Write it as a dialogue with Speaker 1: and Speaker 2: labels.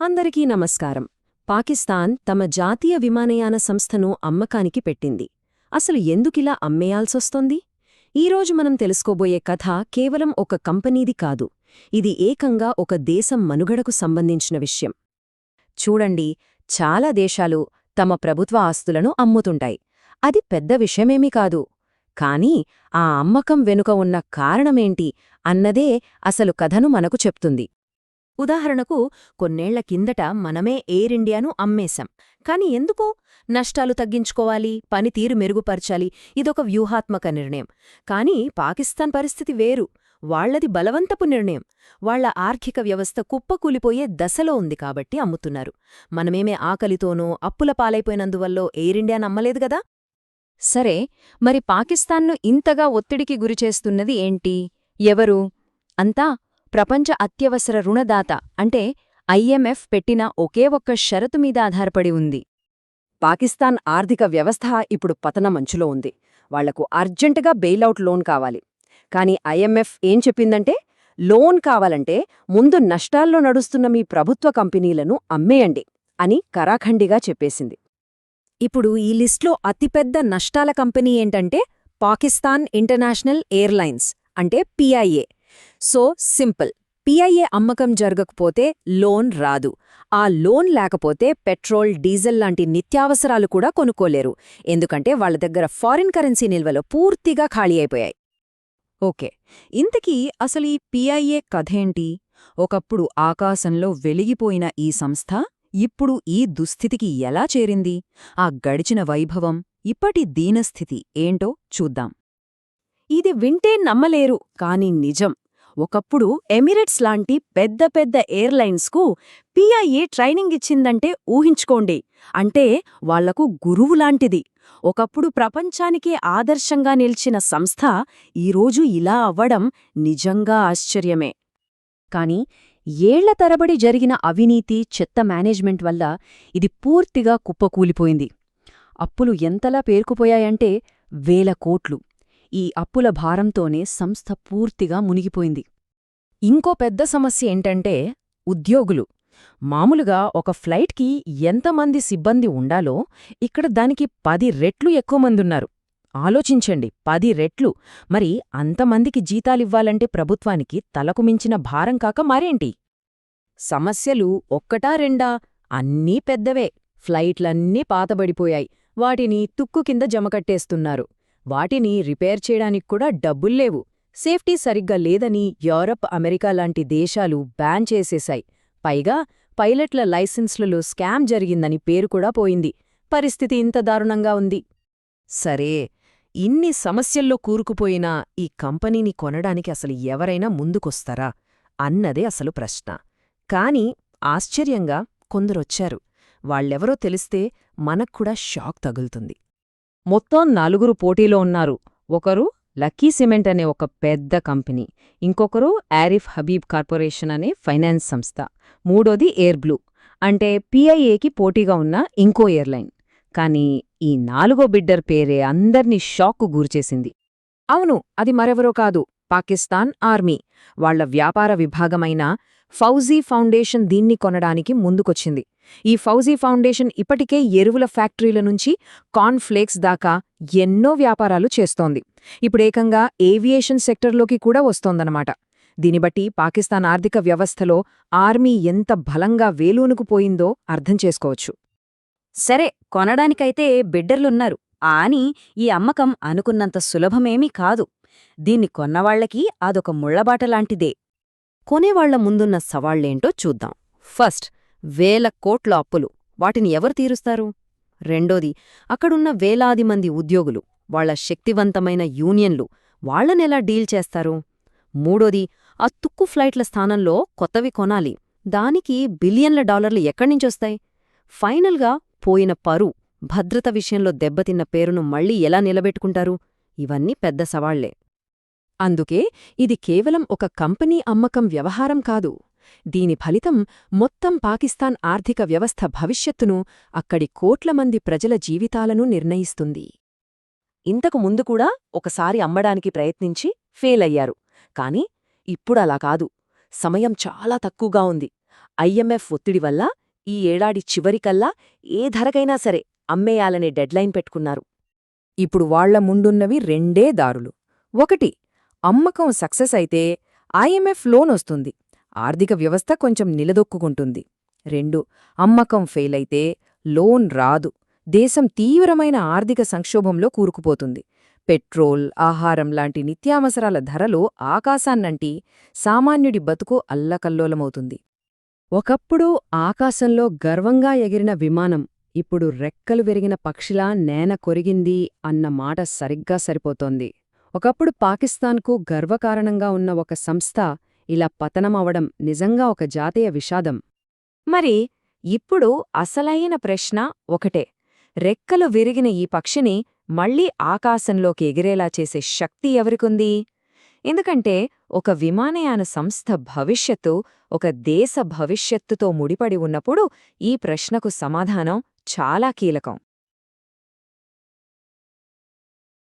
Speaker 1: అందరికీ నమస్కారం. పాకిస్తాన్ తమ జాతీయ విమానయాన సంస్థను అమ్మకానికి పెట్టింది. అసలు ఎందుకిలా అమ్మేయాల్సొస్తోంది? ఈరోజు మనం తెలుసుకోబోయే కథ కేవలం ఒక కంపెనీది కాదు. ఇది ఏకంగా ఒక దేశం మనుగడకు సంబంధించిన విషయం. చూడండి చాలా దేశాలు తమ ప్రభుత్వ ఆస్తులను అమ్ముతుంటాయి. అది పెద్ద విషయమేమీ కాదు. కానీ ఆ అమ్మకం వెనుక ఉన్న కారణమేంటి అన్నదే అసలు కథను మనకు చెప్తుంది. ఉదాహరణకు కొన్నేళ్ళ కిందట మనమే ఎయిర్ ఇండియాను అమ్మేశాం. కాని ఎందుకు? నష్టాలు తగ్గించుకోవాలి పనితీరు మెరుగుపరచాలి ఇదొక వ్యూహాత్మక నిర్ణయం. కాని పాకిస్తాన్ పరిస్థితి వేరు. వాళ్ళది బలవంతపు నిర్ణయం. వాళ్ళ ఆర్థిక వ్యవస్థ కుప్పకూలిపోయే దశలో ఉంది కాబట్టి అమ్ముతున్నారు. మనమేమే ఆకలితోనో అప్పుల పాలైపోయినందువల్లో ఎయిర్ ఇండియా నమ్మలేదు గదా సరే మరి పాకిస్తాన్ను ఇంతగా ఒత్తిడికి గురిచేస్తున్నది ఏంటి? ఎవరు? అంతా ప్రపంచ అత్యవసర రుణదాత అంటే ఐఎంఎఫ్ పెట్టిన ఒకే ఒక్క షరతు మీద ఆధారపడి ఉంది. పాకిస్తాన్ ఆర్థిక వ్యవస్థ ఇప్పుడు పతనమంచులో ఉంది. వాళ్ళకు అర్జెంటుగా బెయిలౌట్ లోన్ కావాలి. కాని ఐఎంఎఫ్ ఏం చెప్పిందంటే లోన్ కావాలంటే ముందు నష్టాల్లో నడుస్తున్న మీ ప్రభుత్వ కంపెనీలను అమ్మేయండి అని కరాఖండిగా చెప్పేసింది. ఇప్పుడు ఈ లిస్ట్లో అతిపెద్ద నష్టాల కంపెనీ ఏంటంటే పాకిస్తాన్ ఇంటర్నేషనల్ ఎయిర్లైన్స్ అంటే పిఐఏ సో సింపుల్. పిఐఏ అమ్మకం జరగకపోతే లోన్ రాదు. ఆ లోన్ లేకపోతే పెట్రోల్ డీజిల్ లాంటి నిత్యావసరాలు కూడా కొనుక్కోలేరు. ఎందుకంటే వాళ్ళ దగ్గర ఫారిన్ కరెన్సీ నిల్వలు పూర్తిగా ఖాళీ అయిపోయాయి. ఓకే. ఇంతకీ అసలు ఈ పిఐఏ కథేంటి ఒకప్పుడు ఆకాశంలో వెలిగిపోయిన ఈ సంస్థ ఇప్పుడు ఈ దుస్థితికి ఎలా చేరింది? ఆ గడిచిన వైభవం ఇప్పటి దీనస్థితి ఏంటో చూద్దాం. ఇది వింటే నమ్మలేరు కాని నిజం. ఒకప్పుడు ఎమిరేట్స్ లాంటి పెద్ద పెద్ద ఎయిర్లైన్స్కు పిఐఏ ట్రైనింగ్ ఇచ్చిందంటే ఊహించుకోండి. అంటే వాళ్ళకు గురువులాంటిది ఒకప్పుడు ప్రపంచానికే ఆదర్శంగా నిలిచిన సంస్థ ఈరోజు ఇలా అవ్వడం నిజంగా ఆశ్చర్యమే. కాని ఏళ్ళ తరబడి జరిగిన అవినీతి చెత్త మేనేజ్మెంట్ వల్ల ఇది పూర్తిగా కుప్పకూలిపోయింది. అప్పులు ఎంతలా పేరుకుపోయాయంటే వేల కోట్లు. ఈ అప్పుల భారంతోనే సంస్థ పూర్తిగా మునిగిపోయింది. ఇంకో పెద్ద సమస్య ఏంటంటే ఉద్యోగులు. మామూలుగా ఒక ఫ్లైట్కి ఎంతమంది సిబ్బంది ఉండాలో ఇక్కడ దానికి పది రెట్లు ఎక్కువ మందున్నారు ఆలోచించండి పది రెట్లు. మరి అంతమందికి జీతాలివ్వాలంటే ప్రభుత్వానికి తలకు మించిన భారం కాక మరేంటి? సమస్యలు ఒక్కటా రెండా? అన్నీ పెద్దవే. ఫ్లైట్లన్నీ పాతబడిపోయాయి. వాటిని తుక్కు కింద జమకట్టేస్తున్నారు వాటిని రిపేర్ చేయడానికి కూడా డబ్బుల్లేవు సేఫ్టీ సరిగ్గా లేదని యూరప్ అమెరికా లాంటి దేశాలు బ్యాన్ చేసేశాయి. పైగా పైలట్ల లైసెన్స్లలో స్కామ్ జరిగిందని పేరు కూడా పోయింది. పరిస్థితి ఇంత దారుణంగా ఉంది. సరే ఇన్ని సమస్యల్లో కూరుకుపోయినా ఈ కంపెనీని కొనడానికి అసలు ఎవరైనా ముందుకొస్తారా? అన్నదే అసలు ప్రశ్న. కాని ఆశ్చర్యంగా కొందరొచ్చారు. వాళ్ళెవరో తెలిస్తే మనక్కూడా షాక్ తగులుతుంది. మొత్తం నలుగురు పోటీలో ఉన్నారు. ఒకరు లక్కీ సిమెంట్ అనే ఒక పెద్ద కంపెనీ. ఇంకొకరు ఆరిఫ్ హబీబ్ కార్పొరేషన్ అనే ఫైనాన్స్ సంస్థ. మూడోది ఎయిర్బ్లూ అంటే పిఐఏకి పోటీగా ఉన్న ఇంకో ఎయిర్లైన్. కానీ ఈ నాలుగో బిడ్డర్ పేరే అందర్నీ షాక్కు గురిచేసింది. అవును అది మరెవరో కాదు. పాకిస్తాన్ ఆర్మీ. వాళ్ళ వ్యాపార విభాగమైన ఫౌజీ ఫౌండేషన్ దీన్ని కొనడానికి ముందుకొచ్చింది. ఈ ఫౌజీ ఫౌండేషన్ ఇప్పటికే ఎరువుల ఫ్యాక్టరీల నుంచి కార్న్ఫ్లేక్స్ దాకా ఎన్నో వ్యాపారాలు చేస్తోంది. ఇప్పుడేకంగా ఏవియేషన్ సెక్టర్లోకి కూడా వస్తోందన్నమాట. దీని బట్టి పాకిస్తాన్ ఆర్థిక వ్యవస్థలో ఆర్మీ ఎంత బలంగా వేలూనుకుపోయిందో అర్థం చేసుకోవచ్చు. సరే కొనడానికైతే బిడ్డర్లున్నారు. ఆని ఈ అమ్మకం అనుకున్నంత సులభమేమీ కాదు. దీన్ని కొన్నవాళ్ళకి అదొక ముళ్ళబాటలాంటిదే కొనేవాళ్ళ ముందున్న సవాళ్ళేంటో చూద్దాం. ఫస్ట్ వేల కోట్ల అప్పులు. వాటిని ఎవరు తీరుస్తారు? రెండోది అక్కడున్న వేలాది మంది ఉద్యోగులు వాళ్ళ శక్తివంతమైన యూనియన్లు వాళ్ళనెలా డీల్ చేస్తారు? మూడోది ఆ తుక్కు ఫ్లైట్ల స్థానంలో కొత్తవి కొనాలి. దానికి బిలియన్ల డాలర్లు ఎక్కడ్నించొస్తాయి ఫైనల్గా పోయిన పరు భద్రత విషయంలో దెబ్బతిన్న పేరును మళ్ళీ ఎలా నిలబెట్టుకుంటారు? ఇవన్నీ పెద్ద సవాళ్ళే. అందుకే ఇది కేవలం ఒక కంపెనీ అమ్మకం వ్యవహారం కాదు. దీని ఫలితం మొత్తం పాకిస్తాన్ ఆర్థిక వ్యవస్థ భవిష్యత్తును అక్కడి కోట్ల మంది ప్రజల జీవితాలను నిర్ణయిస్తుంది. ఇంతకు ముందు కూడా ఒకసారి అమ్మడానికి ప్రయత్నించి ఫెయిల్ అయ్యారు. కాని ఇప్పుడలా కాదు. సమయం చాలా తక్కువగా ఉంది. ఐఎంఎఫ్ ఒత్తిడి వల్ల ఈ ఏడాది చివరికల్లా ఏ ధరకైనా సరే అమ్మేయాలనే డెడ్లైన్ పెట్టుకున్నారు.
Speaker 2: ఇప్పుడు వాళ్ళ ముందున్నవి రెండే దారులు. ఒకటి అమ్మకం సక్సెస్ అయితే ఐఎంఎఫ్ లోన్ వస్తుంది. ఆర్థిక వ్యవస్థ కొంచెం నిలదొక్కుంటుంది రెండు అమ్మకం ఫెయిల్ అయితే లోన్ రాదు. దేశం తీవ్రమైన ఆర్థిక సంక్షోభంలో కూరుకుపోతుంది. పెట్రోల్ ఆహారం లాంటి నిత్యావసరాల ధరలు ఆకాశాన్నంటి సామాన్యుడి బతుకు అల్లకల్లోలమవుతుంది.
Speaker 1: ఒకప్పుడు ఆకాశంలో గర్వంగా ఎగిరిన విమానం ఇప్పుడు రెక్కలు విరిగిన పక్షిలా నేన కొరిగింది అన్న మాట సరిగ్గా సరిపోతోంది. ఒకప్పుడు పాకిస్తాన్కు గర్వకారణంగా ఉన్న ఒక సంస్థ ఇలా పతనమవడం నిజంగా ఒక జాతీయ విషాదం. మరి ఇప్పుడు అసలైన ప్రశ్న ఒకటే. రెక్కలు విరిగిన ఈ పక్షిని మళ్ళీ ఆకాశంలోకి ఎగిరేలా చేసే శక్తి ఎవరికుంది? ఎందుకంటే ఒక విమానయాన సంస్థ భవిష్యత్తు ఒక దేశ భవిష్యత్తుతో ముడిపడి ఉన్నప్పుడు ఈ ప్రశ్నకు సమాధానం చాలా కీలకం.